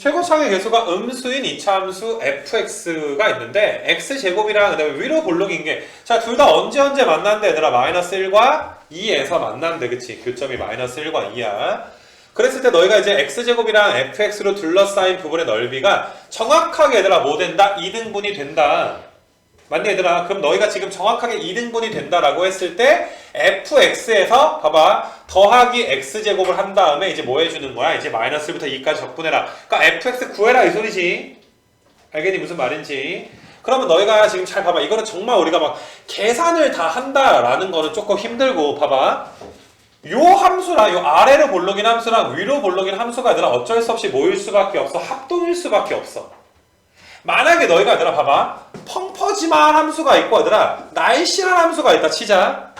최고차의 개수가 음수인 이차함수 fx가 있는데 x제곱이랑 그다음에 위로 볼록인 게 자 둘 다 언제 언제 만난대 얘들아? 마이너스 1과 2에서 만난대 그치? 교점이 마이너스 1과 2야. 그랬을 때 너희가 이제 x제곱이랑 fx로 둘러싸인 부분의 넓이가 정확하게 얘들아 뭐 된다? 2등분이 된다 맞니 얘들아? 그럼 너희가 지금 정확하게 2등분이 된다라고 했을 때 fx에서 봐봐. 더하기 x제곱을 한 다음에 이제 뭐 해주는 거야? 이제 마이너스 1부터 2까지 적분해라. 그러니까 fx 구해라 이 소리지. 알겠니? 무슨 말인지. 그러면 너희가 지금 잘 봐봐. 이거는 정말 우리가 막 계산을 다 한다라는 거는 조금 힘들고 봐봐. 요 함수랑 요 아래로 볼록인 함수랑 위로 볼록인 함수가 얘들아 어쩔 수 없이 모일 수밖에 없어. 합동일 수밖에 없어 만약에 너희가 얘들아 봐봐. 펑퍼짐한 함수가 있고 얘들아 날씬한 함수가 있다. 치자.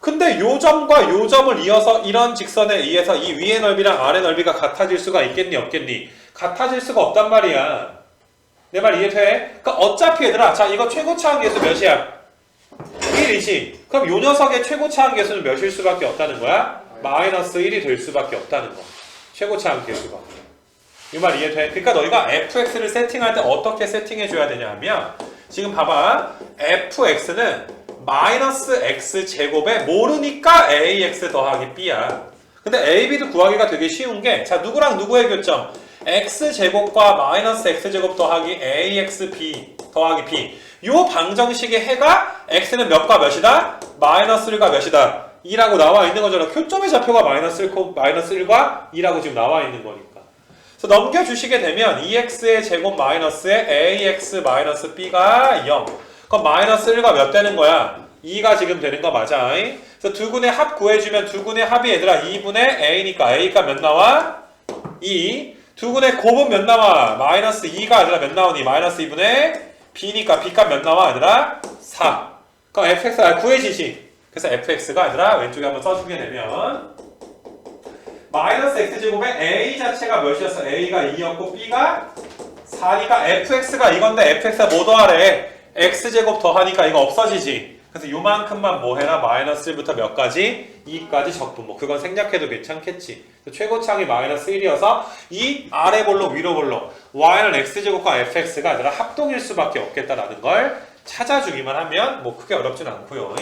근데 요 점과 요 점을 이어서 이런 직선에 의해서 이 위의 넓이랑 아래 넓이가 같아질 수가 있겠니 없겠니? 같아질 수가 없단 말이야. 내 말 이해돼? 그러니까 어차피 얘들아 자 이거 최고차항 계수 몇이야? 1이지. 그럼 요 녀석의 최고차항 계수는 몇일 수밖에 없다는 거야? 마이너스 1이 될 수밖에 없다는 거. 최고차항 계수가 이 말 이해 돼? 그러니까 너희가 fx를 세팅할 때 어떻게 세팅해 줘야 되냐 하면 지금 봐봐 fx는 마이너스 x 제곱에 모르니까 ax 더하기 b야 근데 a, b도 구하기가 되게 쉬운 게 자 누구랑 누구의 교점 x 제곱과 마이너스 x 제곱 더하기 ax b 더하기 b 요 방정식의 해가 x는 몇과 몇이다? 마이너스 1과 몇이다? 2라고 나와 있는 거잖아 교점의 좌표가 마이너스 1, 마이너스 1과 2라고 지금 나와 있는 거니까 그래서 넘겨주시게 되면 2x의 제곱 마이너스에 ax 마이너스 b가 0. 그럼 마이너스 1과 몇 되는 거야? 2가 지금 되는 거 맞아. 잉? 그래서 두 군의 합 구해주면 두 군의 합이 얘들아 2분의 a니까 a가 몇 나와? 2. 두 군의 곱은 몇 나와? 마이너스 2가 얘들아 몇 나오니? 마이너스 2분의 b니까 b값 몇 나와 얘들아? 4. 그럼 fx 아, 구해지시. 그래서 fx가 얘들아 왼쪽에 한번 써주게 되면 마이너스 x제곱에 a 자체가 몇이었어? a가 2였고 b가 4니까 fx가 이건데 fx가 뭐 더하래? x제곱 더하니까 이거 없어지지 그래서 요만큼만 뭐 해라? 마이너스 1부터 몇 가지? 2까지 적분 뭐 그건 생략해도 괜찮겠지 최고차항이 마이너스 1이어서 이 아래 볼록 위로 볼록 y는 x제곱과 fx가 아니라 합동일 수밖에 없겠다라는 걸 찾아주기만 하면 뭐 크게 어렵진 않고요